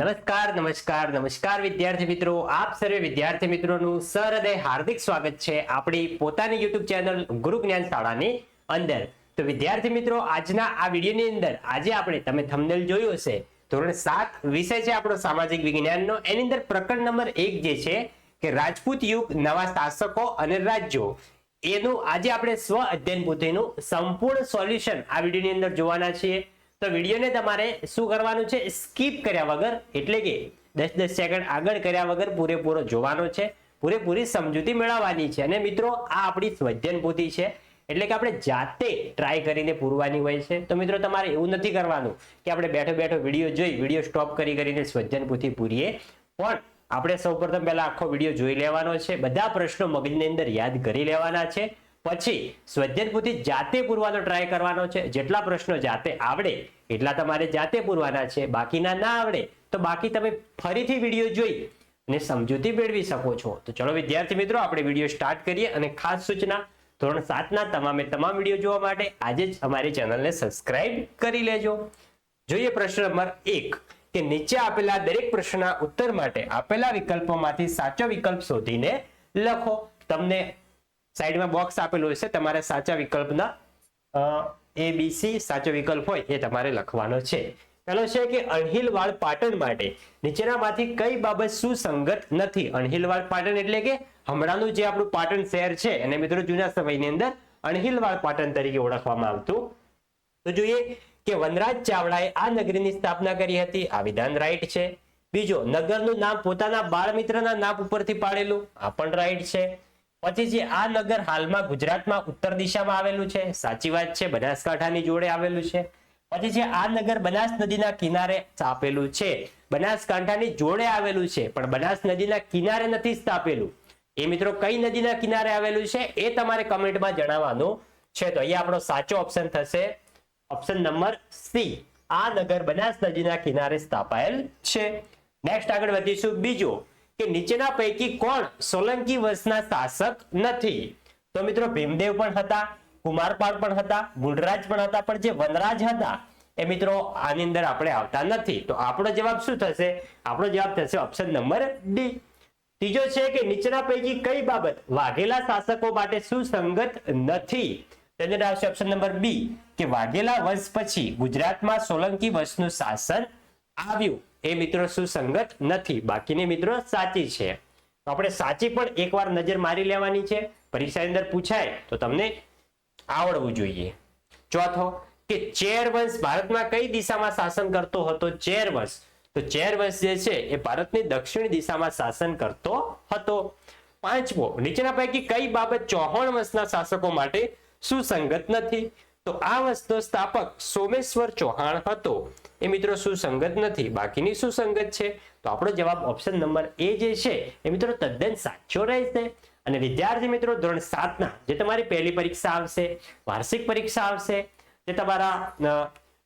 નમસ્કાર નમસ્કાર નમસ્કાર વિદ્યાર્થી મિત્રો. આપ સર્વે વિદ્યાર્થી મિત્રોનું સહૃદય હાર્દિક સ્વાગત છે આપણી પોતાની યુટ્યુબ ચેનલ ગુરુ જ્ઞાન શાળાની અંદર. તો વિદ્યાર્થી મિત્રો, આજના આ વિડીયોની અંદર આજે આપણે તમે થંબનેલ જોયું હશે. ધોરણ સાત વિષય છે આપણો સામાજિક વિજ્ઞાનનો. એની અંદર પ્રકરણ નંબર એક જે છે કે રાજપૂત યુગ, નવા શાસકો અને રાજ્યો. એનું આજે આપણે સ્વ અધ્યયન પોથીનું સંપૂર્ણ સોલ્યુશન આ વિડીયોની અંદર જોવાના છીએ. તો વિડીયોને તમારે શું કરવાનું છે? સ્કીપ કર્યા વગર, એટલે કે દસ દસ સેકન્ડ આગળ કર્યા વગર પૂરેપૂરો જોવાનો છે, પૂરેપૂરી સમજૂતી મેળવવાની છે. અને મિત્રો, આ આપણી પોથી છે, એટલે કે આપણે જાતે ટ્રાય કરીને પૂરવાની હોય છે. તો મિત્રો, તમારે એવું નથી કરવાનું કે આપણે બેઠો બેઠો વીડિયો જોઈ, વીડિયો સ્ટોપ કરી કરીને પોથી પૂરીએ. પણ આપણે સૌપ્રથમ પહેલા આખો વીડિયો જોઈ લેવાનો છે. બધા પ્રશ્નો મગજની અંદર યાદ કરી લેવાના છે. પછી સ્વધ્યન જાતે પૂરવાનો ટ્રાય કરવાનો છે. જેટલા પ્રશ્નો જાતે આવડે, એટલા તમારે જાતે પૂરવાના છે. બાકીના ના આવડે, તો બાકી તમે ફરીથી વીડિયો જોઈ અને સમજૂતી મેળવી શકો છો. તો ચલો વિદ્યાર્થી મિત્રો, આપણે વીડિયો સ્ટાર્ટ કરીએ અને ખાસ સૂચના, ધોરણ સાતના તમામે તમામ વીડિયો જોવા માટે આજે જ અમારી ચેનલને સબસ્ક્રાઇબ કરી લેજો. જોઈએ પ્રશ્ન નંબર એક, કે નીચે આપેલા દરેક પ્રશ્નના ઉત્તર માટે આપેલા વિકલ્પોમાંથી સાચો વિકલ્પ શોધીને લખો. તમને સાઈડમાં બોક્સ આપેલું હશે, તમારે સાચા વિકલ્પના એ બી સી સાચો વિકલ્પ હોય એ તમારે લખવાનો છે. પહેલો છે કે અણહિલવાડ પાટણ માટે નીચેનામાંથી કઈ બાબત સુસંગત નથી? અણહિલવાડ પાટણ એટલે કે હમણાંનું જે આપણું પાટણ શહેર છે, એને મિત્રો જૂના સમયની અંદર અણહિલવાડ પાટણ તરીકે ઓળખવામાં આવતું. તો જોઈએ કે વનરાજ ચાવડાએ આ નગરીની સ્થાપના કરી હતી. આ વિધાન રાઈટ છે. બીજો, નગરનું નામ પોતાના બાળ મિત્રના નામ ઉપરથી પાડેલું. આ પણ રાઈટ છે. પછી જે આ નગર હાલમાં ગુજરાતમાં ઉત્તર દિશામાં આવેલું છે, સાચી વાત છે, બનાસકાંઠાની જોડે આવેલું છે. પછી જે આ નગર બનાસ નદીના કિનારે સ્થાપેલું છે, બનાસકાંઠાની જોડે આવેલું છે, પણ બનાસ નદીના કિનારે નથી સ્થાપેલું. એ મિત્રો કઈ નદીના કિનારે આવેલું છે, એ તમારે કમેન્ટમાં જણાવવાનું છે. તો અહીંયા આપણો સાચો ઓપ્શન થશે. ઓપ્શન નંબર સી, આ નગર બનાસ નદીના કિનારે સ્થાપાયેલ છે. નેક્સ્ટ આગળ વધીશું. બીજો કે નીચેના પૈકી કોણ સોલંકી વંશના શાસક નથી? તો મિત્રો ભીમદેવ પણ હતા, કુમારપાળ પણ હતા ગુણરાજ પણ હતા, પણ જે વનરાજ હતા, એ મિત્રો આની અંદર આપણે આવતા નથી. તો આપણો જવાબ શું થશે? આપણો જવાબ થશે ઓપ્શન નંબર ડી ત્રીજો છે કે નીચેના પૈકી કઈ બાબત વાઘેલા શાસકો માટે સુસંગત નથી? તેની આવશે ઓપ્શન નંબર બી કે વાઘેલા વંશ પછી ગુજરાતમાં સોલંકી વંશનું શાસન આવ્યું. એ મિત્રો સુસંગત નથી. બાકીની મિત્રો સાચી છે. તો આપણે સાચી પણ એકવાર નજર મારી લેવાની છે. પરીક્ષાની અંદર પૂછાય તો તમને આવડવું જોઈએ. ચોથો, કે ચેર ભારતમાં કઈ દિશામાં શાસન કરતો હતો? ચેર વંશ. તો ચેર વંશ જે છે એ ભારતની દક્ષિણ દિશામાં શાસન કરતો હતો. પાંચમો, નીચેના પૈકી કઈ બાબત ચૌહાણ વંશના શાસકો માટે સુસંગત નથી? તો આ વસ્તુ સ્થાપક સોમેશ્વર ચૌહાણ હતો. એ મિત્રો સુસંગત નથી? બાકીની સુસંગત છે? તો આપણો જવાબ ઓપ્શન નંબર એ જે છે, એ મિત્રો તદ્દન સાચો રહેશે. અને વિદ્યાર્થી મિત્રો, ધોરણ સાતના જે તમારી પહેલી પરીક્ષા આવશે, વાર્ષિક પરીક્ષા આવશે, જે તમારા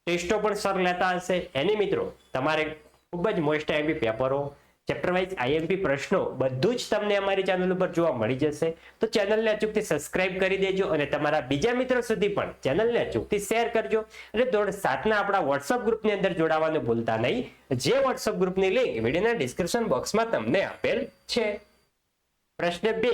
ટેસ્ટો પણ સર લેતા હશે, એની મિત્રો, તમારે ખૂબ જ મોસ્ટ એવી પેપરો ચેપ્ટર વાઇઝ આઈએમપી પ્રશ્નો બધું જ તમને અમારી ચેનલ ઉપર જોવા મળી જશે. તો ચેનલને અચૂકથી સબસ્ક્રાઇબ કરી દેજો અને તમારા બીજા મિત્રો સુધી પણ ચેનલને અચૂકથી શેર કરજો. અને ધોરણ સાતના આપણા વોટ્સઅપ ગ્રુપની અંદર જોડાવાનું ભૂલતા નહીં. જે વોટ્સઅપ ગ્રુપની લિંક વિડીયોના ડિસ્ક્રિપ્શન બોક્સમાં તમને આપેલ છે. પ્રશ્ન બે,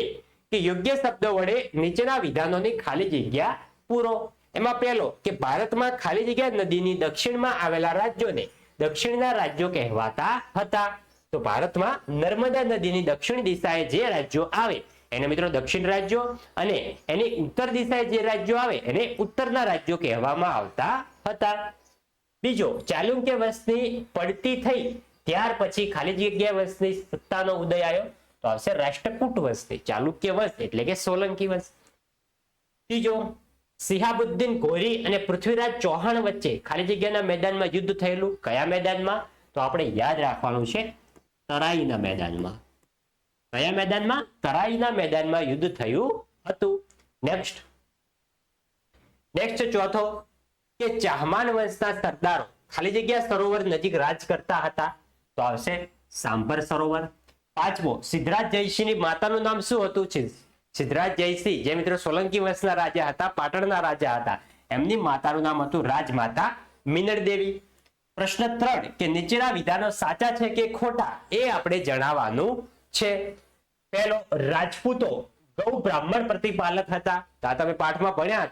કે યોગ્ય શબ્દો વડે નીચેના વિધાનોની ખાલી જગ્યા પૂરો. એમાં પહેલો, કે ભારતમાં ખાલી જગ્યા નદીની દક્ષિણમાં આવેલા રાજ્યોને દક્ષિણના રાજ્યો કહેવાતા હતા. તો ભારતમાં નર્મદા નદીની દક્ષિણ દિશાએ જે રાજ્યો આવે, એને મિત્રો દક્ષિણ રાજ્યો અને એની ઉત્તર દિશાએ જે રાજ્યો આવે, એને ઉત્તરના રાજ્યો કહેવામાં આવતા હતા. બીજો, ચાલુક્ય વંશની પડતી થઈ, ત્યાર પછી ખાલી જગ્યા વંશની સત્તાનો ઉદય આવ્યો. તો આવશે રાષ્ટ્રકૂટ વંશથી ચાલુક્ય વંશ એટલે કે સોલંકી વંશ. ત્રીજો, સિહાબુદ્દીન ઘોરી અને પૃથ્વીરાજ ચૌહાણ વચ્ચે ખાલી જગ્યાના મેદાનમાં યુદ્ધ થયેલું. કયા મેદાનમાં? તો આપણે યાદ રાખવાનું છે તરાઈના મેદાનમાં. કયા મેદાનમાં? તરાઈના મેદાનમાં યુદ્ધ થયું હતું. નેક્સ્ટ નેક્સ્ટ ચોથો, કે ચાહમાન વંશના સરદારો ખાલી જગ્યા સરોવર નજીક રાજ કરતા હતા. તો આવશે સાંભર સરોવર. પાંચમો, સિદ્ધરાજ જયસિંહની માતાનું નામ શું હતું? સિદ્ધરાજ જયસિંહ, જે મિત્રો સોલંકી વંશના રાજા હતા, પાટણના રાજા હતા. એમની માતાનું નામ હતું રાજમાતા મિનર દેવી. પ્રશ્ન ત્રણ કે નીચેના વિધાનો સાચા છે કે ખોટા એ આપણે જણાવવાનું છે. પહેલો, રાજપૂતો. ગૌ બ્રાહ્મણ પ્રતિપાલક હતા. આ તમે પાઠમાં ભણ્યા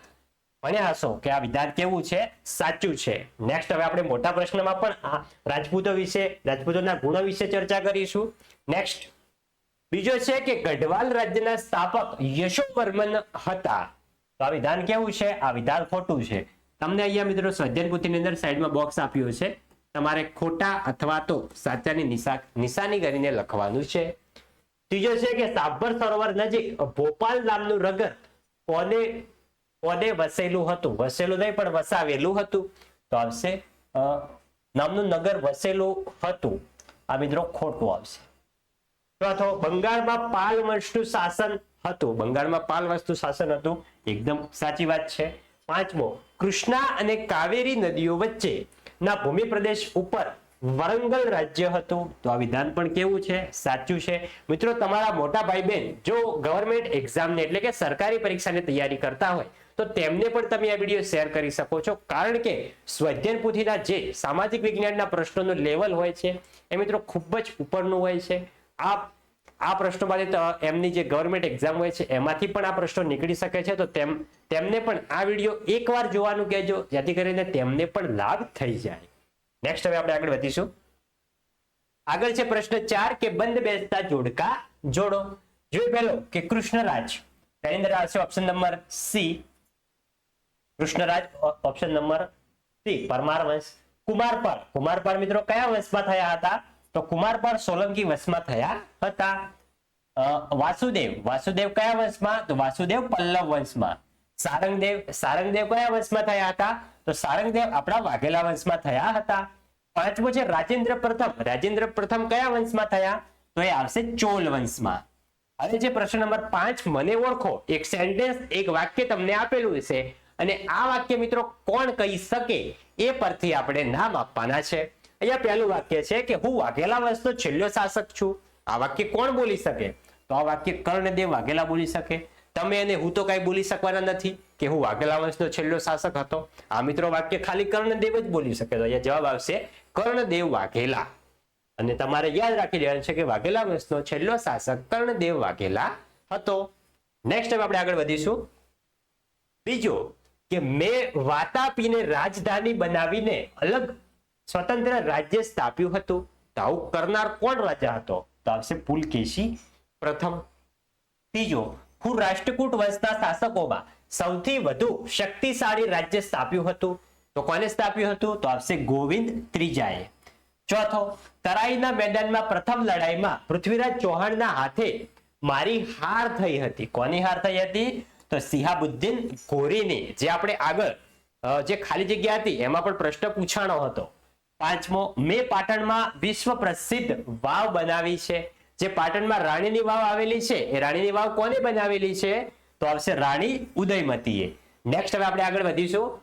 ભણ્યા હશો કે આ વિધાન કેવું છે? સાચું છે. નેક્સ્ટ હવે આપણે મોટા પ્રશ્નમાં પણ આ રાજપૂતો વિશે, રાજપૂતોના ગુણો વિશે ચર્ચા કરીશું. નેક્સ્ટ બીજો છે કે ગઢવાલ રાજ્યના સ્થાપક યશોવર્મન હતા. તો આ વિધાન કેવું છે? આ વિધાન ખોટું છે. તમને અહીંયા મિત્રો સ્વાધ્યાય પોથીની અંદર સાઈડમાં બોક્સ આપ્યું છે. તમારે ખોટા અથવા તો સાચાની નિશા, નિશાની કરીને લખવાનું છે. ત્રીજો છે કે સાબર સરોવર નજીક ભોપાલ નામનું નગર કોને કોને વસેલું હતું? વસેલું નહીં, પણ વસાવેલું હતું. તો આવશે નામનું નગર વસેલું હતું. આ મિત્રો ખોટું આવશે. ચોથો, બંગાળમાં પાલ વંશનું શાસન હતું. બંગાળમાં પાલ વંશનું શાસન હતું. એકદમ સાચી વાત છે. પાંચમો કૃષ્ણા અને કાવેરી નદીઓ વચ્ચે ના ભૂમિ પ્રદેશ ઉપર વરંગલ રાજ્ય હતું. તો આ વિધાન પણ કેવું છે? સાચું છે? મિત્રો, તમારા મોટા ભાઈ બહેન જો ગવર્મેન્ટ એક્ઝામને એટલે કે સરકારી પરીક્ષાની તૈયારી કરતા હોય, તો તેમને પણ તમે આ વીડિયો શેર કરી શકો છો. કારણ કે સ્વધ્યન પુથીના જે સામાજિક વિજ્ઞાનના પ્રશ્નોનું લેવલ હોય છે, એ મિત્રો ખૂબ જ ઉપરનું હોય છે. આ આ પ્રશ્નો માટે એમની જે ગવર્મેન્ટ એક્ઝામ હોય છે, એમાંથી પણ આ પ્રશ્નો નીકળી શકે છે. તો તેમ, તેમને પણ આ વીડિયો એકવાર જોવાનું કહેજો, જેથી કરીને તેમને પણ લાભ થઈ જાય. નેક્સ્ટ હવે આપણે આગળ વધીશું. આગળ છે પ્રશ્ન ચાર, કે બંધ બેસતા જોડકા જોડો. જોઈ પહેલો, કે કૃષ્ણરાજ. તેની અંદર આવશે option number C Krishnaraj option number C Parmar વંશ. કુમારપાળ. કુમારપાળ મિત્રો, કયા વંશમાં થયા હતા? તો કુમાર પર સોલંકી વંશમાં થયા હતા. વાસુદેવ. વાસુદેવ કયા વંશમાં? તો વાસુદેવ પલ્લવ વંશમાં. સારંગદેવ સારંગદેવ કયા વંશમાં થયા હતા? તો સારંગદેવ આપણા વાઘેલા વંશમાં થયા હતા. પાંચમો છે રાજેન્દ્ર પ્રથમ. રાજેન્દ્ર પ્રથમ કયા વંશમાં થયા? તો એ આવશે ચોલ વંશમાં. હવે જે પ્રશ્ન નંબર પાંચ, મને ઓળખો. એક સેન્ટેન્સ, એક વાક્ય તમને આપેલું હશે. અને આ વાક્ય મિત્રો કોણ કહી શકે એ પરથી આપણે નામ આપવાના છે. અહીંયા પહેલું વાક્ય છે કે હું વાઘેલા વંશનો છેલ્લો શાસક છું. આ વાક્ય કોણ બોલી શકે? તો આ વાક્ય કર્ણદેવ વાઘેલા બોલી શકે. તમે અને હું તો કઈ બોલી શકવાના નથી કે હું વાઘેલા વંશનો છેલ્લો શાસક હતો. આ મિત્રો વાક્ય ખાલી કર્ણદેવ જ બોલી શકે. તો અહીંયા જવાબ આવશે કર્ણદેવ વાઘેલા. અને તમારે યાદ રાખી દેવાનું છે કે વાઘેલા વંશનો છેલ્લો શાસક કર્ણદેવ વાઘેલા હતો. નેક્સ્ટ ટાઈમ આપણે આગળ વધીશું. બીજો કે મેં વાતાપીને રાજધાની બનાવીને અલગ સ્વતંત્ર રાજ્ય સ્થાપ્યું હતું. તો આવું કરનાર કોણ રાજા હતો? તો આવશે પુલકેશી પ્રથમ. ત્રીજો, હું રાષ્ટ્રકૂટ વંશના શાસકોમાં સૌથી વધુ શક્તિશાળી રાજ્ય સ્થાપ્યું હતું. તો કોને સ્થાપ્યું હતું? તો આવશે ગોવિંદ ત્રીજાએ. ચોથો, તરાઈના મેદાનમાં પ્રથમ લડાઈમાં પૃથ્વીરાજ ચૌહાણના હાથે મારી હાર થઈ હતી. કોની હાર થઈ હતી? તો સિહાબુદ્દીન ઘોરીની. જે આપણે આગળ જે ખાલી જગ્યા હતી, એમાં પણ પ્રશ્ન પૂછાણો હતો. પાંચમો, મેં પાટણમાં વિશ્વ પ્રસિદ્ધ વાવ બનાવી છે. જે પાટણમાં રાણીની વાવ આવેલી છે, એ રાણીની વાવ કોને બનાવેલી છે? તો આવશે રાણી ઉદયમતીએ. નેક્સ્ટ હવે આપણે આગળ વધીશું.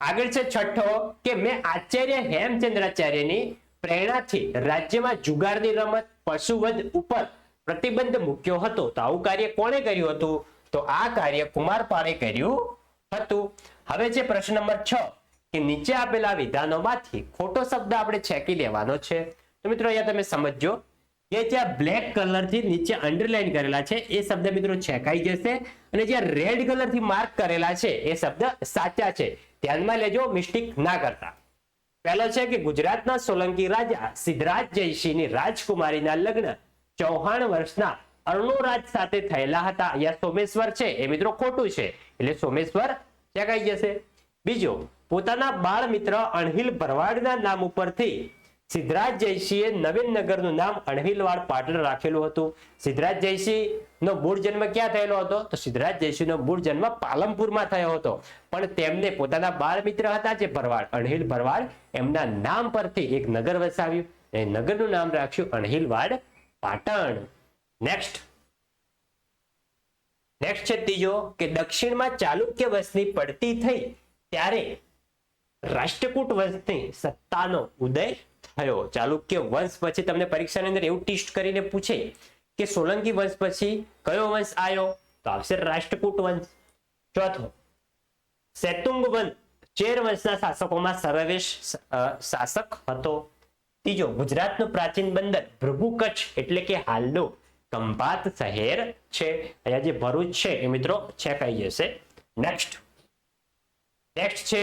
આગળ છે છઠ્ઠો, કે મેં આચાર્ય હેમચંદ્રાચાર્યની પ્રેરણાથી રાજ્યમાં જુગારની રમત, પશુવધ ઉપર પ્રતિબંધ મૂક્યો હતો. તો આવું કાર્ય કોણે કર્યું હતું? તો આ કાર્ય કુમારપાળે કર્યું હતું. હવે છે પ્રશ્ન નંબર છ. કે નીચે આપેલા વિધાનોમાંથી ખોટો શબ્દ આપણે છેકી લેવાનો છે. તો મિત્રો અહીંયા તમે સમજો કે જ્યાં બ્લેક કલરથી નીચે અંડરલાઈન કરેલા છે, એ શબ્દ મિત્રો છેકાઈ જશે અને જ્યાં રેડ કલરથી માર્ક કરેલા છે, એ શબ્દ સાચા છે. ધ્યાનમાં લેજો મિસ્ટેક ના કરતા. પહેલો છે કે ગુજરાતના સોલંકી રાજા સિદ્ધરાજ જયસિંહની રાજકુમારીના લગ્ન ચૌહાણ વર્ષના અરુણોરાજ સાથે થયેલા હતા. અહીંયા સોમેશ્વર છે, એ મિત્રો ખોટું છે, એટલે સોમેશ્વર ચેકાઈ જશે. બીજો પોતાના બાળ મિત્ર અણહિલ ભરવાડના નામ ઉપરથી સિદ્ધરાજ જયસિંહે નવીનનગરનું નામ અણહિલવાડ પાટણ રાખેલું હતું. સિદ્ધરાજ જયસિંહ નો મૂળ જન્મ ક્યાં થયેલો હતો? તો સિદ્ધરાજ જયસિંહ નો મૂળ જન્મ પાલનપુરમાં થયો હતો. પણ તેમને પોતાના બાળ મિત્ર હતા જે ભરવાડ, અણહિલ ભરવાડ, એમના નામ પરથી એક નગર વસાવ્યું. એ નગરનું નામ રાખ્યું અણહિલવાડ પાટણ. નેક્સ્ટ નેક્સ્ટ છે ત્રીજો કે દક્ષિણમાં ચાલુક્ય વસ્તી પડતી થઈ ત્યારે રાષ્ટ્રકૂટ વંશની સત્તાનો ઉદય થયો. ચાલુક્ય વંશ પછી તમને પરીક્ષાની અંદર એવું ટેસ્ટ કરીને પૂછે કે સોલંકી વંશ પછી કયો વંશ આવ્યો તો આવશે રાષ્ટ્રકૂટ વંશ. ચોથો, સેતુંગ વંશ ચેર વંશના શાસકોમાં સર્વેશ શાસક હતો. ત્રીજો, ગુજરાતનું પ્રાચીન બંદર ભૃગુ કચ્છ એટલે કે હાલનું ખંભાત શહેર છે. અહીંયા જે ભરૂચ છે એ મિત્રો છે કહી જશે. નેક્સ્ટ નેક્સ્ટ છે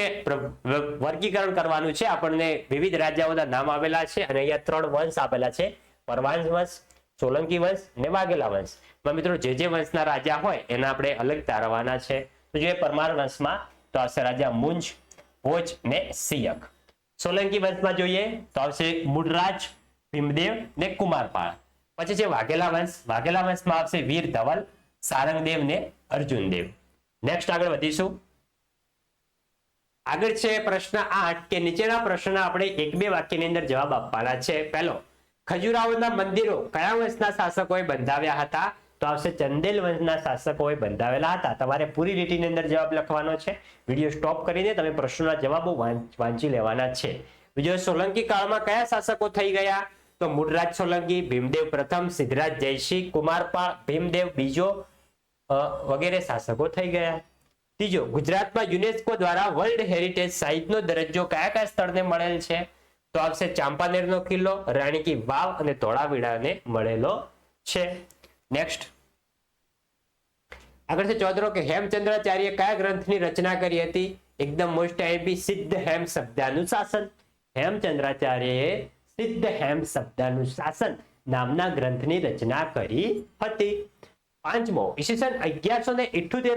વર્ગીકરણ કરવાનું છે. આપણને વિવિધ રાજાઓના નામ આવેલા છે અને અહીંયા ત્રણ વંશ આપેલા છે. પરવાંશ વંશ, સોલંકી વંશ ને વાઘેલા વંશ. પણ મિત્રો જે જે વંશના રાજા હોય એના આપણે અલગ તારવાના છે. તો જોઈએ પરમાર વંશમાં તો આવશે રાજા મુંજ, ભોજ ને સિયક. સોલંકી વંશમાં જોઈએ તો આવશે મૂળરાજ ભીમદેવ ને કુમારપાળ. પછી છે વાઘેલા વંશ. વાઘેલા વંશમાં આવશે વીર ધવલ, સારંગદેવ ને અર્જુનદેવ. નેક્સ્ટ આગળ વધીશું. આગળ છે પ્રશ્ન આઠ, કે નીચેના પ્રશ્નના આપણે એક બે વાક્યની અંદર જવાબ આપવાના છે. પહેલો, ખજુરાહોના મંદિરો કયા વંશના શાસકોએ બંધાવ્યા હતા? તો આવશે ચંદેલ વંશના શાસકોએ બંધાવેલા હતા. તમારે પૂરી લીટીની અંદર જવાબ લખવાનો છે. વીડિયો સ્ટોપ કરીને તમે પ્રશ્નોના જવાબો વાંચી લેવાના છે. બીજો, સોલંકી કાળમાં કયા શાસકો થઈ ગયા? તો મૂળરાજ સોલંકી, ભીમદેવ પ્રથમ, સિદ્ધરાજ જયસિંહ કુમારપાળ ભીમદેવ બીજો વગેરે શાસકો થઈ ગયા. ત્રીજો, ગુજરાતમાં યુનેસ્કો દ્વારા વર્લ્ડ હેરિટેજ સાઇટનો દરજ્જો કયા કયા સ્થળને મળેલ છે? તો આવશે ચાંપાનેરનો કિલ્લો રાણી કી વાવ અને ધોળાવીરાને મળેલો છે. નેક્સ્ટ આગળ છે ચોથરો કે હેમચંદ્રાચાર્ય કયા ગ્રંથની રચના કરી હતી? એકદમ મોસ્ટ આઈપી સિદ્ધ હેમ શબ્દાનુશાસન હેમચંદ્રાચાર્યએ સિદ્ધ હેમ શબ્દાનુશાસન નામના ગ્રંથની રચના કરી હતી. પાંચમો, ઈસવીસન અગિયારસો ને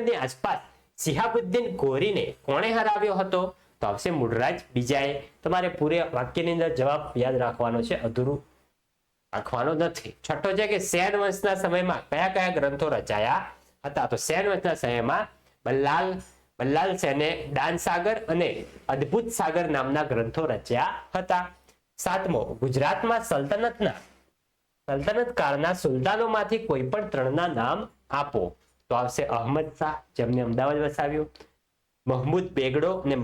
ની આસપાસ સિહાબુદ્દીન ગોરીને કોણે હરાવ્યો હતો? તો આવશે મૂળરાજ બીજાએ. તમારે પૂરે વાક્યની અંદર જવાબ યાદ રાખવાનો છે, અધૂરું રાખવાનો નથી. છઠ્ઠો છે કે સેન વંશના સમયમાં કયા કયા ગ્રંથો રચાયા હતા? તો સેન વંશના સમયમાં બલ્લાલ બલ્લાલ સેને દાન અને અદ્ભુત સાગર નામના ગ્રંથો રચ્યા હતા. સાતમો, ગુજરાતમાં સલ્તનતના સલ્તનત કાળના સુલતાનોમાંથી કોઈ પણ ત્રણના નામ આપો. તો આવશે અહમદ શાહ, જેમને અમદાવાદ વસાવ્યું. મહમૂદ બેગડો અને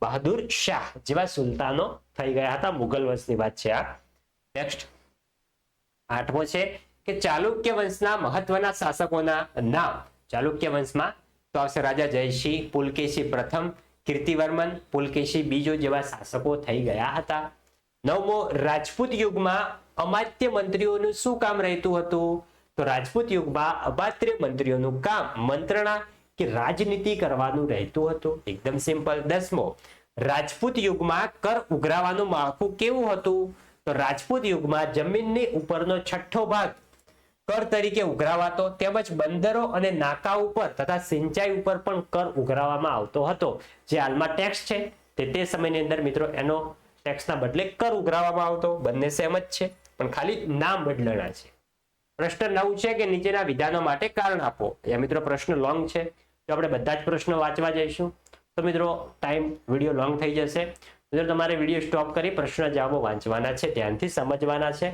બહાદુર શાહ જેવા સુલતાનો થઈ ગયા હતા. મુગલ વંશની વાત છે આ. નેક્સ્ટ આઠમો છે કે ચાલુક્ય વંશના મહત્વના શાસકોના નામ. ચાલુક્ય વંશમાં તો આવશે રાજા જયસિંહ, પુલકેશી પ્રથમ, કીર્તિવર્મન, પુલકેશી બીજો જેવા શાસકો થઈ ગયા હતા. નવમો રાજપૂત યુગમાં અમાત્ય મંત્રીઓનું શું કામ રહેતું હતું? તો રાજપૂત યુગમાં અપાત્ય મંત્રીઓનું કામ મંત્રણા કે રાજનીતિ કરવાનું રહેતું હતું. એકદમ સિમ્પલ દસમો, રાજપૂત યુગમાં કર ઉઘરાવાનું માળખું કેવું હતું? તો રાજપૂત યુગમાં જમીનની ઉપરનો છઠ્ઠો ભાગ કર તરીકે ઉઘરાવાતો, તેમજ બંદરો અને નાકા ઉપર તથા સિંચાઈ ઉપર પણ કર ઉઘરાવવામાં આવતો હતો. જે હાલમાં ટેક્સ છે. તે તે સમયની અંદર મિત્રો એનો ટેક્સના બદલે કર ઉઘરાવવામાં આવતો. બંને સેમ જ છે, પણ ખાલી નામ બદલણા છે. પ્રશ્ન નવ છે કે નીચેના વિધાનો માટે કારણ આપો. એ મિત્રો પ્રશ્ન લોંગ છે. તો આપણે બધા જ પ્રશ્નો વાંચવા જઈશું. તો મિત્રો ટાઈમ વીડિયો લોંગ થઈ જશે. મિત્રો, તમારે વીડિયો સ્ટોપ કરી પ્રશ્ન જવાબો વાંચવાના છે. ધ્યાનથી સમજવાના છે.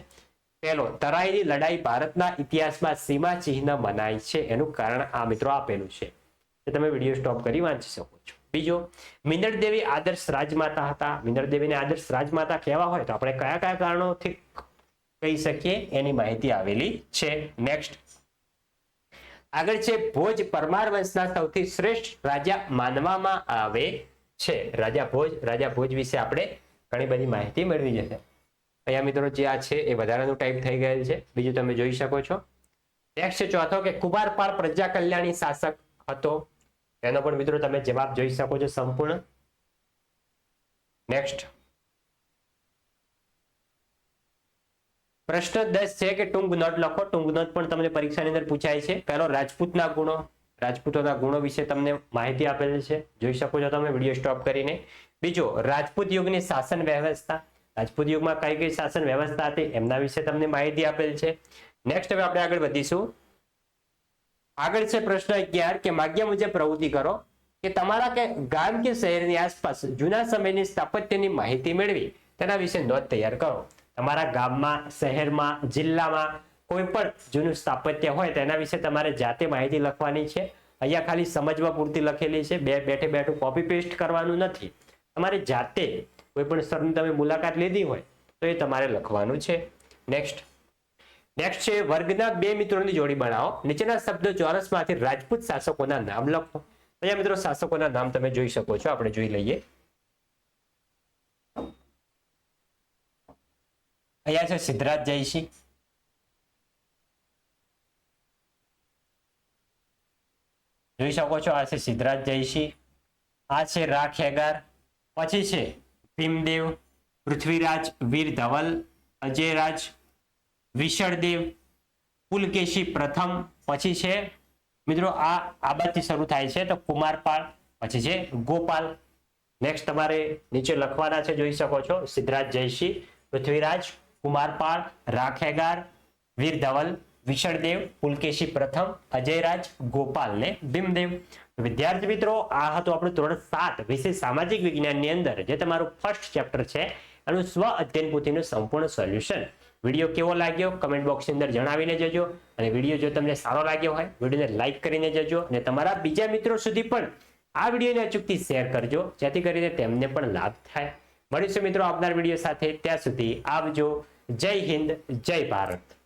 પહેલો, તરાઈની લડાઈ ભારતના ઇતિહાસમાં સીમા ચિહ્ન મનાય છે. એનું કારણ આ મિત્રો આપેલું છે. તો તમે વીડિયો સ્ટોપ કરી વાંચી શકો છો. બીજો મિનરદેવી આદર્શ રાજમાતા હતા. મિનળ દેવીને આદર્શ રાજમાતા કહેવા હોય તો આપણે કયા કયા કારણોથી કહી શકીએ, એની માહિતી આવેલી છે. નેક્સ્ટ આગળ છે, ભોજ પરમાર વંશના સૌથી શ્રેષ્ઠ રાજા માનવામાં આવે છે. રાજા ભોજ રાજા ભોજ વિશે આપણે ઘણી બધી માહિતી મેળવી જશે. અહીંયા મિત્રો જે આ છે, એ વધારાનું ટાઈપ થઈ ગયેલ છે. બીજું તમે જોઈ શકો છો. નેક્સ્ટ ચોથો કે કુમારપાળ પ્રજા કલ્યાણી શાસક હતો. એનો પણ મિત્રો તમે જવાબ જોઈ શકો છો સંપૂર્ણ. નેક્સ્ટ પ્રશ્ન દસ છે કે ટૂંક નોટ લખો. ટૂંક નોટ પણ તમને પરીક્ષાની અંદર પૂછાય છે. પહેલો રાજપૂતના ગુણો. રાજપૂતોના ગુણો વિશે તમને માહિતી આપેલી છે. જોઈ શકો છો તમે, વીડિયો સ્ટોપ કરીને. બીજો, રાજપૂત યુગની શાસન વ્યવસ્થા. રાજપૂત યુગમાં કઈ કઈ શાસન વ્યવસ્થા હતી એમના વિશે તમને માહિતી આપેલ છે. નેક્સ્ટ હવે આપણે આગળ વધીશું. આગળ છે પ્રશ્ન અગિયાર કે માગ્યા મુજબ પ્રવૃત્તિ કરો કે તમારા કે ગામ કે શહેરની આસપાસ જૂના સમયની સ્થાપત્યની માહિતી મેળવી. તેના વિશે નોંધ તૈયાર કરો. તમારા ગામમાં, શહેરમાં, જિલ્લામાં કોઈ પણ જૂનું સ્થાપત્ય હોય તેના વિશે તમારે જાતે માહિતી લખવાની છે. અહીંયા ખાલી સમજવા પૂરતી લખેલી છે. બે બેઠે બેઠું કોપી પેસ્ટ કરવાનું નથી. તમારે જાતે કોઈ પણ સ્થળની તમે મુલાકાત લીધી હોય તો એ તમારે લખવાનું છે. નેક્સ્ટ નેક્સ્ટ છે, વર્ગના બે મિત્રોની જોડી બનાવો. નીચેના શબ્દો ચોરસમાંથી રાજપૂત શાસકોના નામ લખો. અહીંયા મિત્રો શાસકોના નામ તમે જોઈ શકો છો. આપણે જોઈ લઈએ. અહીંયા છે સિદ્ધરાજ જયસિંહ જોઈ શકો છો આ છે સિદ્ધરાજ જયસિંહ આ છે રાખ હેગાર પછી છે ભીમદેવ પૃથ્વીરાજ વીર ધવલ અજયરાજ વિશળદેવ પુલકેશી પ્રથમ પછી છે મિત્રો આ આબાદથી શરૂ થાય છે તો કુમારપાળ પછી છે ગોપાલ નેક્સ્ટ તમારે નીચે લખવાના છે જોઈ શકો છો સિદ્ધરાજ જયસિંહ પૃથ્વીરાજ કુમારપાળ રાખેગાર વીર ધવલ વિશળદેવ પુલકેશી પ્રથમ, અજયરાજ, ગોપાલ ને ભીમદેવ. વિદ્યાર્થી મિત્રો, આ હતું આપણું ધોરણ સાત વિશે સામાજિક વિજ્ઞાનની અંદર, જે તમારું ફર્સ્ટ ચેપ્ટર છે, એનું સ્વ અધ્યયન પોથીનું સંપૂર્ણ સોલ્યુશન વીડિયો કેવો લાગ્યો? કમેન્ટ બોક્સની અંદર જણાવીને જજો. અને વીડિયો જો તમને સારો લાગ્યો હોય, વિડીયોને લાઇક કરીને જજો. અને તમારા બીજા મિત્રો સુધી પણ આ વિડીયોને અચૂકથી શેર કરજો, જેથી કરીને તેમને પણ લાભ થાય. મળીશું મિત્રો, આવનાર વીડિયો સાથે. ત્યાં સુધી આવજો. જય હિન્દ જય ભારત.